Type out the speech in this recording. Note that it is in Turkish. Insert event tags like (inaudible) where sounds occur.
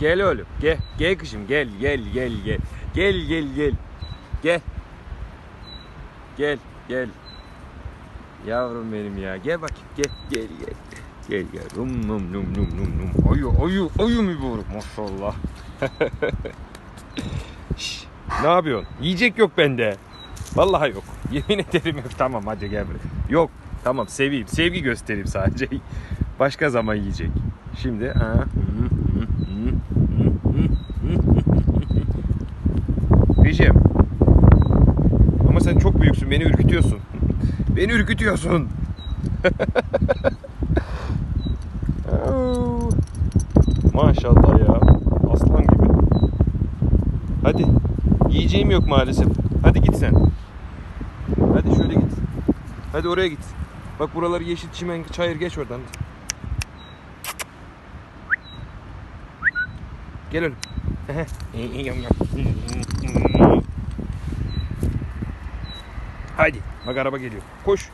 Gel oğlum. Gel. Gel kızım gel gel gel gel. Gel gel gel. Gel. Gel gel. Yavrum benim ya. Gel bakayım. Gel gel gel. Gel gel. Num num num num num num. Ayu ayu ayu mübarek maşallah. (laughs) Şş, ne yapıyorsun? Yiyecek yok bende. Vallahi yok. Yemin ederim yok. Tamam hadi gel buraya. Yok. Tamam seveyim. Sevgi göstereyim sadece. Başka zaman yiyecek. Şimdi ha. Kızım. Ama sen çok büyüksün. Beni ürkütüyorsun. Beni ürkütüyorsun. (laughs) Maşallah ya. Aslan gibi. Hadi. Yiyeceğim yok maalesef. Hadi git sen. Hadi şöyle git. Hadi oraya git. Bak buraları yeşil çimen, çayır geç oradan. Gel oğlum. (laughs) Haydi. Bak araba geliyor. Koş.